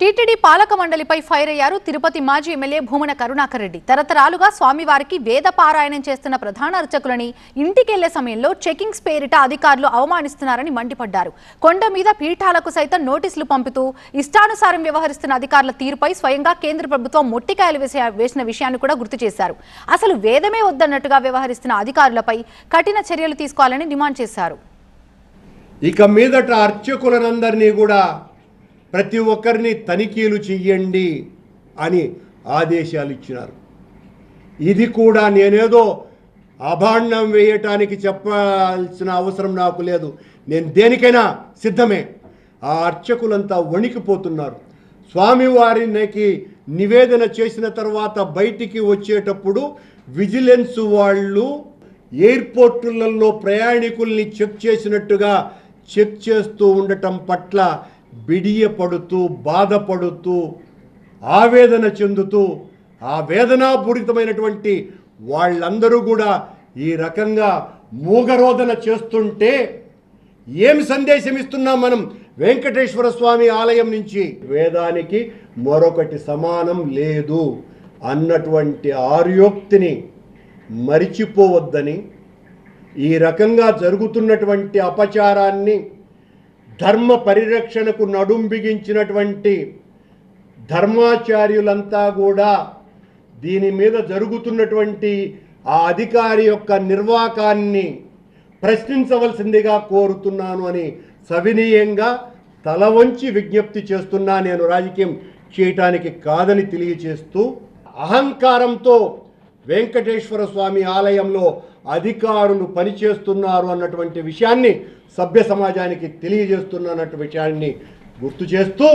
TTD పాలక మండలిపై fire అయ్యారు తిరుపతి మాజీ ఎమ్మెల్యే భూమన కరుణాకర్ రెడ్డి. తరతరాలుగా స్వామివారికి వేద పారాయణం చేస్తున్న ప్రధాన అర్చకులని ఇంటికెళ్ళే సమయంలో చెకింగ్స్ పేరిట అధికారులు అవమానిస్తున్నారని మండిపడ్డారు. కొండ మీద పీఠాలకు సైతం నోటీసులు పంపుతూ ఇష్టానుసారం వ్యవహరిస్తున్న అధికారుల తీరుపై స్వయంగా కేంద్ర ప్రభుత్వం మొట్టికాయలు వేసిన విషయాన్ని కూడా గుర్తు చేశారు. అసలు వేదమే వద్దన్నట్టుగా వ్యవహరిస్తున్న అధికారులపై కఠిన చర్యలు తీసుకోవాలని డిమాండ్ చేశారు. ఇక మీదట అర్చకులనందరినీ కూడా ప్రతి ఒక్కరిని తనిఖీలు చెయ్యండి అని ఆదేశాలు ఇచ్చినారు. ఇది కూడా నేనేదో అభాండం వేయటానికి చెప్పాల్సిన అవసరం నాకు లేదు. నేను దేనికైనా సిద్ధమే. ఆ అర్చకులంతా వణికిపోతున్నారు. స్వామివారికి నివేదన చేసిన తర్వాత బయటికి వచ్చేటప్పుడు విజిలెన్స్ వాళ్ళు ఎయిర్పోర్టులలో ప్రయాణికుల్ని చెక్ చేసినట్టుగా చెక్ చేస్తూ ఉండటం పట్ల బిడియపడుతూ బాధపడుతూ ఆవేదన చెందుతూ ఆ వేదనాపూరితమైనటువంటి వాళ్ళందరూ కూడా ఈ రకంగా మూగరోధన చేస్తుంటే ఏం సందేశం ఇస్తున్నాం మనం వెంకటేశ్వర స్వామి ఆలయం నుంచి? వేదానికి మరొకటి సమానం లేదు అన్నటువంటి ఆర్యోక్తిని మరిచిపోవద్దని ఈ రకంగా జరుగుతున్నటువంటి అపచారాన్ని ధర్మ పరిరక్షణకు నడుం బిగించినటువంటి ధర్మాచార్యులంతా కూడా దీని మీద జరుగుతున్నటువంటి ఆ అధికారి యొక్క నిర్వాకాన్ని ప్రశ్నించవలసిందిగా కోరుతున్నాను అని సవినీయంగా తల వంచి విజ్ఞప్తి చేస్తున్నా నేను రాజకీయం చేయటానికి కాదని తెలియచేస్తూ అహంకారంతో వెంకటేశ్వర స్వామి ఆలయంలో అధికారులు పనిచేస్తున్నారు అన్నటువంటి విషయాన్ని సభ్య సమాజానికి తెలియజేస్తున్నటువంటి విషయాన్ని గుర్తు చేస్తూ